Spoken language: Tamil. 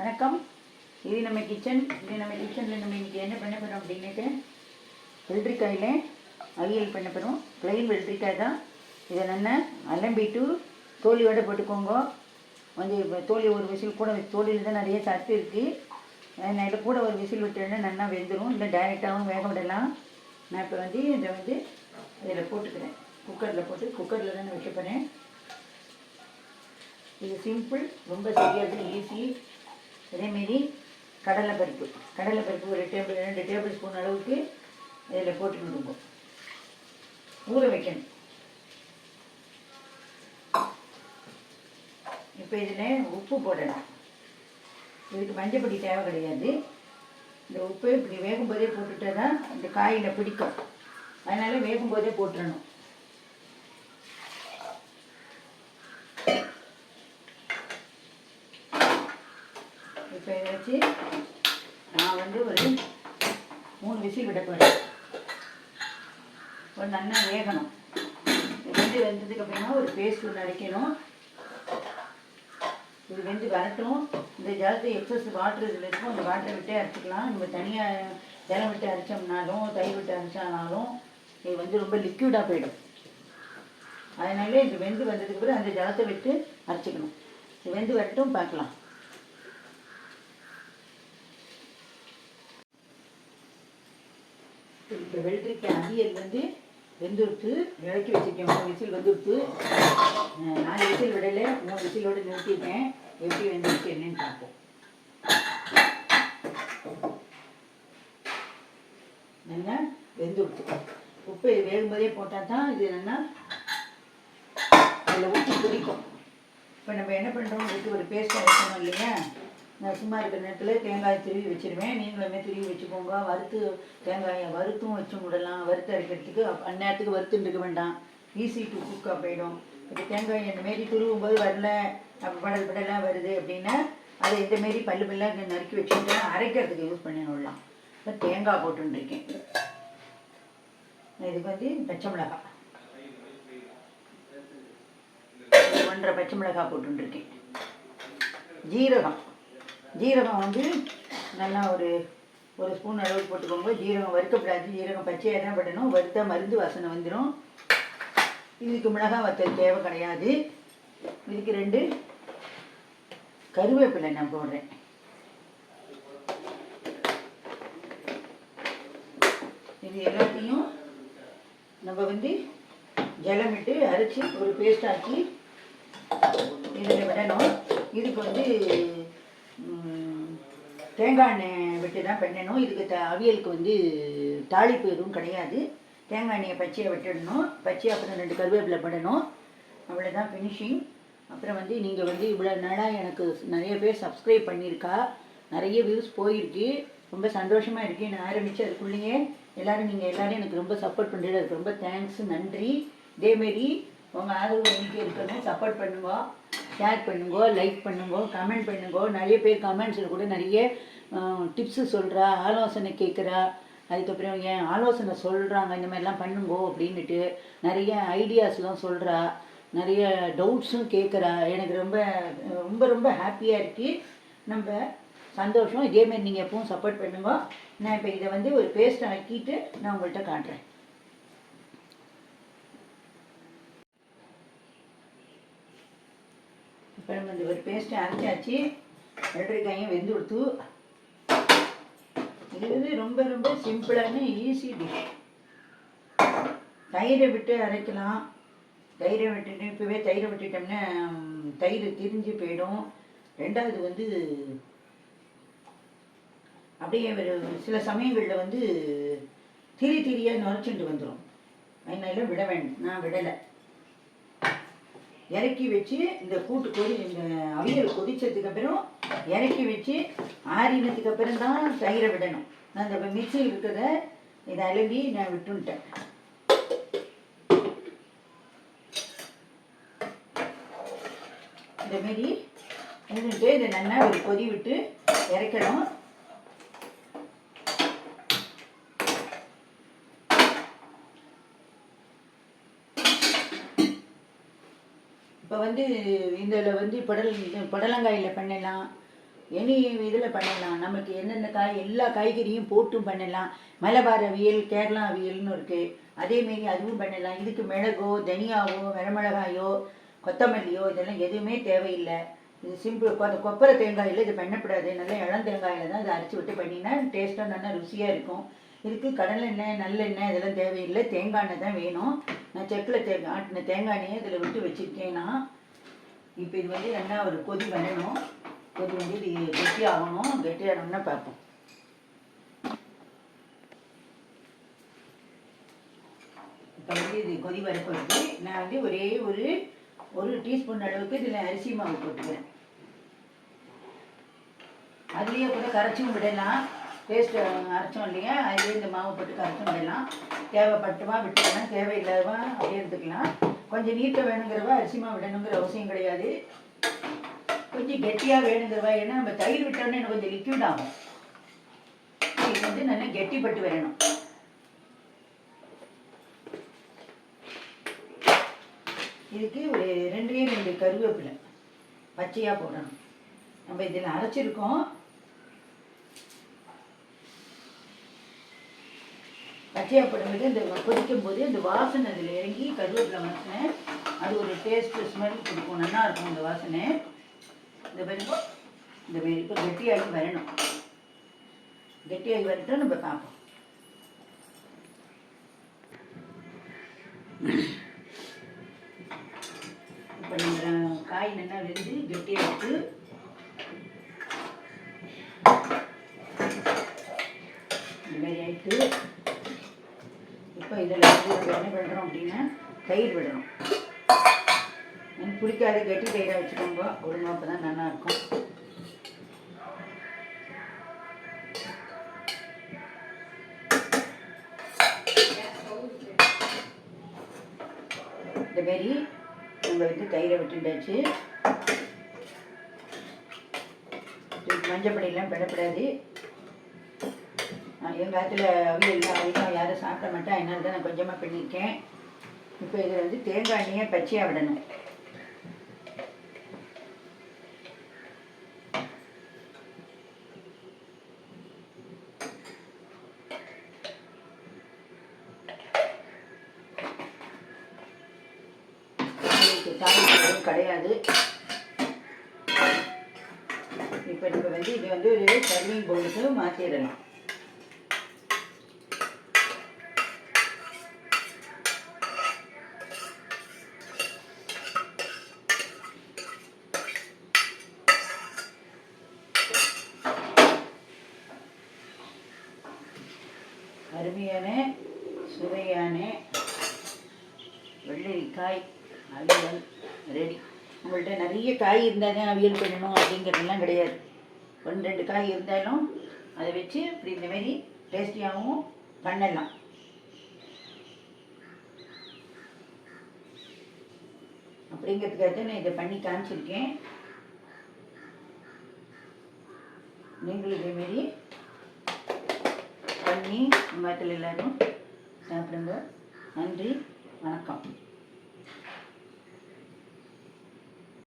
வணக்கம். இது நம்ம கிச்சன் இது நம்ம கிச்சனில் நம்ம இன்றைக்கி என்ன பண்ண போகிறோம் அப்படின்னுட்டு வெள்ளரிக்காயில் அவியல் பண்ண போகிறோம் ப்ளைன் வெள்ளரிக்காய் தான். இதை நல்லா அலம்பிட்டு தோலியோட போட்டுக்கோங்க. கொஞ்சம் தோலி ஒரு விசில் கூட தோலியில் தான் நிறைய சத்து இருக்குது அதனால் கூட ஒரு விசில் விட்டுன்னா நல்லா வெந்துடும் இல்லை டைரெக்டாகவும் வேக விடலாம். நான் இப்போ வந்து இதை வந்து இதில் போட்டுக்கிறேன். குக்கரில் போட்டு குக்கரில் தான் நான் வைக்க போகிறேன் இது சிம்பிள் ரொம்ப சரியாக ஈஸி அதேமாரி கடலை பருப்பு ஒரு டேபிள் ரெண்டு டேபிள் ஸ்பூன் அளவுக்கு இதில் போட்டு விடுங்க ஊற வைக்கணும். இப்போ இதில் உப்பு போடலாம் இதுக்கு மஞ்சப்பொடி தேவை கிடையாது. இந்த உப்பு இப்படி வேகும்போதே போட்டுட்டா தான் இந்த காயில் பிடிக்கும். அதனால் வேகும்போதே போட்டுடணும் இப்போ இதை வச்சு நான் வந்து ஒரு மூணு விசில் விட போகிறேன் ஒரு நல்லா வேகணும். வெந்து வெந்ததுக்கு அப்புறமா ஒரு பேஸ்ட் ஒன்று அரைக்கணும். இது வெந்து வரட்டும். இந்த ஜலத்தை எக்ஸஸ் வாட்டர் இதில் இருக்கும் அந்த வாட்டரை விட்டே அரைச்சிக்கலாம். நம்ம தனியாக ஜலம் விட்டு அரைச்சோம்னாலும் தயிர் விட்டு அரைச்சானாலும் இது வந்து ரொம்ப லிக்விடாக போயிடும். அதனால இது வெந்து வந்ததுக்கு அப்புறம் அந்த ஜலத்தை விட்டு அரைச்சிக்கணும். இது வெந்து வரட்டும் பார்க்கலாம். இப்போ வெள்ளரிக்காய் அவியல் வந்து வெந்துடுத்து இறக்கி வச்சுருக்கேன். மூணு விசில் வந்துடுத்து நாலு விசில் விடலை. மூணு விசிலோடு நிறுத்திட்டேன் எப்படி வெந்துருச்சு என்னன்னு பார்ப்போம். நல்லா வெந்துடுத்து உப்பு வேகும் வேகும்போதே போட்டால் தான் இது என்னென்னா அதில் ஊற்றி பிடிக்கும் இப்போ நம்ம என்ன பண்ணுறோம்? இதுக்கு ஒரு பேஸ்ட் அரைக்கணும் இல்லையா? நான் சும்மா இருக்கிற நேரத்தில் தேங்காய் திருவி வச்சிருவேன். நீங்களுமே திருவி வச்சுக்கோங்க. வறுத்து தேங்காயை வறுத்தும் வச்சு விடலாம் வறுத்து அரைக்கிறதுக்கு அந்நேரத்துக்கு வறுத்துட்டு இருக்க வேண்டாம். ஈஸி டு குக்காக போயிடும். இப்போ தேங்காய் இந்த மாரி துருவும் போது வரல. அப்போ படல் படலாக வருது அப்படின்னா அதை இந்த மாரி பல்லு பல்லாக நறுக்கி வச்சுட்டு அரைக்கிறதுக்கு யூஸ் பண்ணிடலாம் இப்போ தேங்காய் போட்டுருக்கேன் இதுக்கு வந்து பச்சை மிளகாய் ஒன்றரை பச்சை மிளகாய் போட்டுருக்கேன் ஜீரகம். ஜீரகம் வந்து நல்லா ஒரு ஒரு ஸ்பூன் அளவுக்கு போட்டுக்கோங்க. ஜீரகம் வறுக்கப்படாது. ஜீரகம் பச்சையாக தான் படணும். வறுத்தா மருந்து வாசனை வந்துடும் இதுக்கு மிளகாய் வத்தல் தேவை கிடையாது. இதுக்கு ரெண்டு கருவேப்பிலை நான் போடுறேன். இது எல்லாத்தையும் நம்ம வந்து ஜலமிட்டு அரைச்சி ஒரு பேஸ்ட் ஆக்கி இதில் விடணும். இதுக்கு வந்து தேங்காய் எண்ணெய் விட்டு தான் பண்ணணும். இதுக்கு த அவியலுக்கு வந்து தாளிப்பு எதுவும் கிடையாது. தேங்காய் எண்ணெயை பச்சையை விட்டுடணும். பச்சையை அப்புறம் ரெண்டு கருவேப்பிலை படணும். அவ்வளோதான் ஃபினிஷிங் அப்புறம் வந்து நீங்கள் வந்து இவ்வளோ நாளாக எனக்கு நிறைய பேர் சப்ஸ்கிரைப் பண்ணியிருக்கா. நிறைய வியூஸ் போயிருக்கு. ரொம்ப சந்தோஷமாக இருக்கு. நான் ஆரம்பித்து அதுக்குள்ளேயே எல்லோரும் நீங்கள் எல்லோரும் எனக்கு ரொம்ப சப்போர்ட் பண்ணுறது அதுக்கு ரொம்ப தேங்க்ஸ் நன்றி. இதேமாரி உங்கள் ஆதரவு எண்ணிக்கை இருக்கணும். சப்போர்ட் பண்ணுவோம் ஷேர் பண்ணுங்கோ லைக் பண்ணுங்கோ கமெண்ட் பண்ணுங்க. நிறைய பேர் கமெண்ட்ஸில் கூட நிறைய டிப்ஸு சொல்கிறா ஆலோசனை கேட்குறா அதுக்கப்புறம் ஏன் ஆலோசனை சொல்கிறாங்க இந்த மாதிரிலாம் பண்ணுங்கோ அப்படின்னுட்டு நிறைய ஐடியாஸ்லாம் சொல்கிறா நிறைய டவுட்ஸும் கேட்குறா எனக்கு ரொம்ப ரொம்ப ரொம்ப ஹாப்பியாக இருக்குது நம்ம சந்தோஷம். இதேமாரி நீங்கள் எப்பவும் சப்போர்ட் பண்ணுங்க. நான் இப்போ இதை வந்து ஒரு பேஸ்ட் ஆக்கிட்டு நான் உங்கள்கிட்ட காட்டுறேன். இப்போ நம்ம இந்த ஒரு பேஸ்ட்டை அரைச்சாச்சு. வெள்ளரிக்காயும் வெந்து கொடுத்து. இது வந்து ரொம்ப ரொம்ப சிம்பிளான ஈஸி டிஷ் தயிரை விட்டு அரைக்கலாம். தயிரை விட்டுட்டு இப்போவே தயிரை விட்டுட்டோம்னா தயிர் திரிஞ்சு போயிடும். ரெண்டாவது வந்து அப்படியே ஒரு சில சமயங்களில் வந்து திரி திரியாக நுரைச்சிட்டு வந்துடும் அதனால விட வேண்டாம் நான் விடலை. இறக்கி வச்சு இந்த கூட்டு கொதி இந்த அவியல் கொதிச்சதுக்கு அப்புறம் இறக்கி வச்சு ஆறினதுக்கு அப்புறம் தான் தயிரை விடணும். நான் இந்த மிக்சி இருக்கிறத இதை அலம்பி நான் விட்டுன்ட்டேன். இந்த மாரி இருந்துட்டு இதை நல்லா ஒரு கொதி விட்டு இறக்கணும். இப்போ வந்து இதில் வந்து புடல் இது புடலங்காயில் பண்ணலாம். எனி இதில் பண்ணலாம். நமக்கு என்னென்ன காய் எல்லா காய்கறியும் போட்டும் பண்ணலாம். மலபார் அவியல் கேரளா அவியல்னு இருக்குது அதேமாரி அதுவும் பண்ணலாம். இதுக்கு மிளகோ தனியாவோ வரமிளகாயோ கொத்தமல்லியோ இதெல்லாம் எதுவுமே தேவையில்லை. இது சிம்பிள் கொ கொப்பரை தேங்காயில் இது பண்ணக்கூடாது. நல்லா இளம் தேங்காயில் தான் இதை அரைச்சி விட்டு பண்ணினா டேஸ்ட்டாக நல்லா ருசியாக இருக்கும். இருக்குது கடலெண்ணெய் நல்லெண்ணெய் இதெல்லாம் தேவையில்லை. தேங்காய் எண்ணெய் தான் வேணும். நான் செக்கில் தேங்காய் ஆட்டின தேங்காய் எண்ணெயை இதில் விட்டு வச்சுருக்கேன்னா இப்போ இது வந்து என்ன ஒரு கொதி வரணும். கொதி வந்து இது கெட்டி ஆகணும். கெட்டி ஆகணும்னா பார்ப்போம். இப்போ வந்து இது கொதி வரப்போகுது நான் வந்து ஒரே ஒரு ஒரு டீஸ்பூன் அளவுக்கு இதில் அரிசி மாவு போட்டுக்கிறேன். அதுலேயே கூட கரைச்சும் விடலாம். பேஸ்ட் அரைச்சோம் இல்லையா? அதுலேயே இந்த மாவு போட்டு கரைச்சும் விடலாம். தேவைப்பட்டுமா விட்டுக்கலாம் தேவையில்லாதவா அப்படியே எடுத்துக்கலாம். கொஞ்சம் நீட்டை வேணுங்கிறவா அரிசி மாவு விடணுங்கிற அவசியம் கிடையாது. கொஞ்சம் கெட்டியாக வேணுங்கிறவா ஏன்னா நம்ம தயிர் விட்டோன்னே எனக்கு கொஞ்சம் லிக்விட் ஆகும். இது வந்து நல்லா கெட்டிப்பட்டு வரணும். இதுக்கு ஒரு ரெண்டே ரெண்டு கருவேப்பிலை பச்சையாக போடணும். நம்ம இதில் அரைச்சிருக்கோம். பச்சையாக இந்த கொதிக்கும் போது இந்த வாசனை அதில் இறங்கி கருவேப்பிலை வாசனை அது ஒரு டேஸ்ட்டு ஸ்மெல் கொடுக்கும். நல்லா இருக்கும் இந்த வாசனை. இந்த மாதிரி இந்த மாதிரி இப்போ கெட்டியாகி வரணும். கெட்டியாகி வரட்டும் நம்ம பார்ப்போம். என்ன பண்ணுறோம் அப்படின்னா தயிர் விடணும். எனக்கு பிடிக்காத கெட்டி தயிராக வச்சுக்கோங்க. ஒழுங்கா அப்போ தான் நல்லா இருக்கும். இந்த மாரி உங்களுக்கு தயிரை விட்டுட்டாச்சு. மஞ்சப்படியெல்லாம் பெடப்படாது. எங்கள் காலத்தில் அவியல் அதிகம் யாரும் சாப்பிட மாட்டேன் அதனால தான் நான் கொஞ்சமாக பண்ணியிருக்கேன். இப்போ இதில் வந்து தேங்காய் எண்ணெயை பச்சையாக விடணும் கிடையாது. இப்போ நம்ம வந்து இது வந்து ஒரு சர்விங் பவுலுக்கு மாற்றிடலாம் அவியல் ரெடி. உங்கள்கிட்ட நிறைய காய் இருந்தால் தான் அவியல் பண்ணணும் அப்படிங்கிறதுலாம் கிடையாது. ஒன்று ரெண்டு காய் இருந்தாலும் அதை வச்சு இப்படி இந்தமாரி டேஸ்டியாகவும் பண்ணலாம். அப்படிங்கிறதுக்காக தான் நான் இதை பண்ணி காமிச்சிருக்கேன். நீங்களும் இதேமாரி பண்ணி உங்கள் எல்லோரும் சாப்பிடுங்க. நன்றி வணக்கம்.